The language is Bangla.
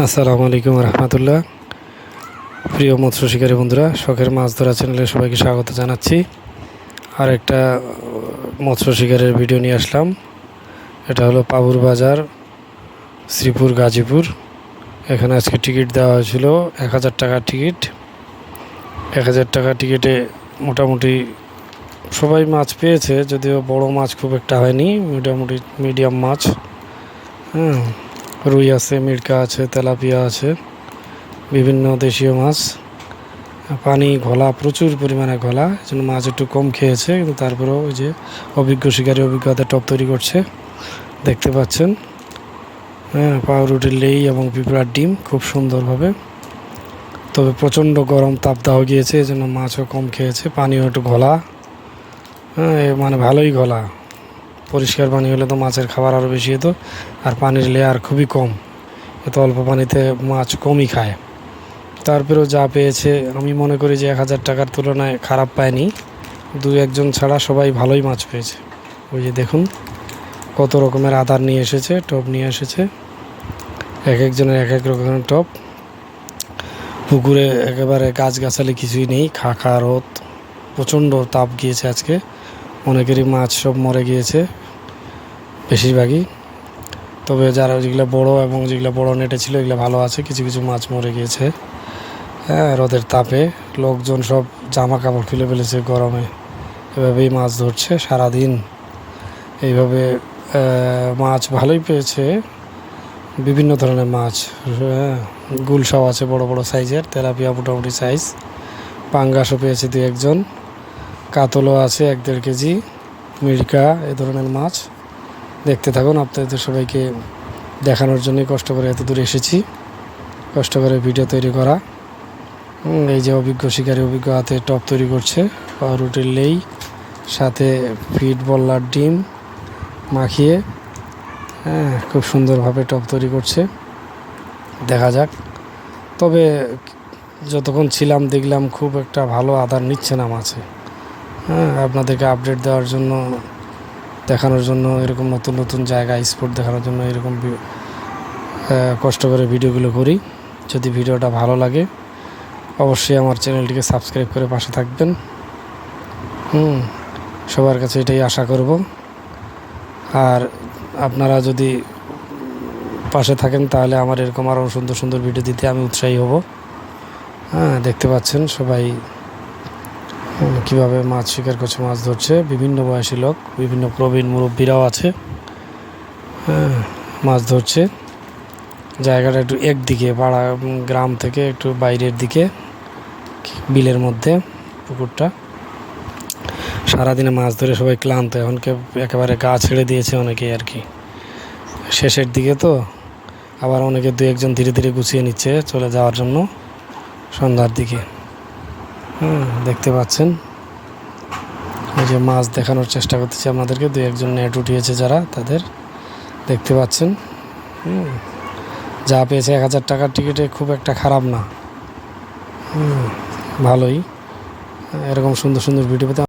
আসসালামু আলাইকুম রহমতুল্লাহ। প্রিয় মৎস্য শিকারী বন্ধুরা, শখের মাছ ধরা চ্যানেলে সবাইকে স্বাগত জানাচ্ছি। আর একটা মৎস্য শিকারের ভিডিও নিয়ে আসলাম। এটা হলো পাবুর বাজার, শ্রীপুর, গাজীপুর। এখানে আজকে টিকিট দেওয়া হয়েছিল এক হাজার টাকার টিকিট। এক হাজার টাকার টিকিটে মোটামুটি সবাই মাছ পেয়েছে, যদিও বড় মাছ খুব একটা হয়নি, মোটামুটি মিডিয়াম মাছ। হ্যাঁ। রুই আছে মিরকা আছে তেলাপিয়া আছে, বিভিন্ন দেশীয় মাছ। পানি, ঘোলা, প্রচুর পরিমাণে ঘোলা, এই জন্য মাছ একটু কম খেয়েছে, কিন্তু তারপরেও ওই যে অভিজ্ঞ শিকারী অভিজ্ঞতা টপ তৈরি করছে, দেখতে পাচ্ছেন। হ্যাঁ পাউরুটির লেই এবং পিঁপড়ার ডিম খুব সুন্দরভাবে। তবে প্রচণ্ড গরম তাপদাহ গিয়েছে, এই জন্য মাছও কম খেয়েছে, পানিও একটু ঘোলা। হ্যাঁ মানে ভালোই ঘোলা। পরিষ্কার পানি হলে তো মাছের খাবার আরও বেশি হতো। আর পানির লেয়ার খুবই কম। এত অল্প পানিতে মাছ কমই খায়। তারপরেও যা পেয়েছে, আমি মনে করি যে এক হাজার টাকার তুলনায় খারাপ পায়নি। দু একজন ছাড়া সবাই ভালোই মাছ পেয়েছে। ওই যে দেখুন, কত রকমের আদার নিয়ে এসেছে, টপ নিয়ে এসেছে। এক একজনের এক এক রকমের টপ। পুকুরে একেবারে গাছগাছালি কিছুই নেই খা খা রোদ, প্রচণ্ড তাপ গিয়েছে আজকে। অনেকেরই মাছ সব মরে গিয়েছে। বেশিরভাগই। তবে যারা যেগুলো বড় এবং যেগুলো বড় নেটে ছিল, এগুলো ভালো আছে। কিছু কিছু মাছ মরে গিয়েছে। হ্যাঁ রোদের তাপে লোকজন সব জামা কাপড় খুলে ফেলেছে গরমে। এভাবেই মাছ ধরছে সারাদিন। এইভাবে মাছ ভালোই পেয়েছে। বিভিন্ন ধরনের মাছ হ্যাঁ গুলশাও আছে বড় বড় সাইজের। তেলাপিয়া মোটামুটি সাইজ পাঙ্গাসও পেয়েছে দু একজন কাতলও আছে এক দেড় কেজি। মিরকা এ ধরনের মাছ। দেখতে থাকুন, আপনাদের সবাইকে দেখানোর জন্যই কষ্ট করে এত দূরে এসেছি। কষ্ট করে ভিডিও তৈরি করা। এই যে অভিজ্ঞ শিকারী, অভিজ্ঞ হাতে টপ তৈরি করছে পাউরুটির লেই, সাথে ফিট বল্লার ডিম মাখিয়ে হ্যাঁ খুব সুন্দরভাবে টপ তৈরি করছে। দেখা যাক। তবে যতক্ষণ ছিলাম, দেখলাম খুব একটা ভালো আধার নিচ্ছে না মাছে। হ্যাঁ আপনাদেরকে আপডেট দেওয়ার জন্য দেখানোর জন্য, এরকম নতুন নতুন জায়গা স্পট দেখানোর জন্য এরকম কষ্ট করে ভিডিওগুলো করি। যদি ভিডিওটা ভালো লাগে, অবশ্যই আমার চ্যানেলটিকে সাবস্ক্রাইব করে পাশে থাকবেন। হুম, সবার কাছে এটাই আশা করব। আর আপনারা যদি পাশে থাকেন, তাহলে আমার এরকম আরও সুন্দর সুন্দর ভিডিও দিতে আমি উৎসাহী হব। হ্যাঁ দেখতে পাচ্ছেন সবাই কীভাবে মাছ শিকার করছে, মাছ ধরছে, বিভিন্ন বয়সী লোক, বিভিন্ন প্রবীণ মুরব্বীরাও আছে। হ্যাঁ মাছ ধরছে। জায়গাটা একটু একদিকে, পাড়া গ্রাম থেকে একটু বাইরের দিকে, বিলের মধ্যে, পুকুরটা। সারাদিনে মাছ ধরে সবাই ক্লান্ত, এখন একেবারে গা ছেড়ে দিয়েছে অনেকেই আর কি। শেষের দিকে তো আবার অনেকে দু একজন ধীরে ধীরে গুছিয়ে নিচ্ছে চলে যাওয়ার জন্য সন্ধ্যার দিকে। হুম, দেখতে পাচ্ছেন। এই যে মাছ দেখানোর চেষ্টা করতেছি আপনাদেরকে দু একজন নেট উঠিয়েছে যারা, তাদের দেখতে পাচ্ছেন। হুম, যা পেয়েছে এক হাজার টাকার টিকিটে খুব একটা খারাপ না। হুম, ভালোই। এরকম সুন্দর সুন্দর ভিডিও পেতে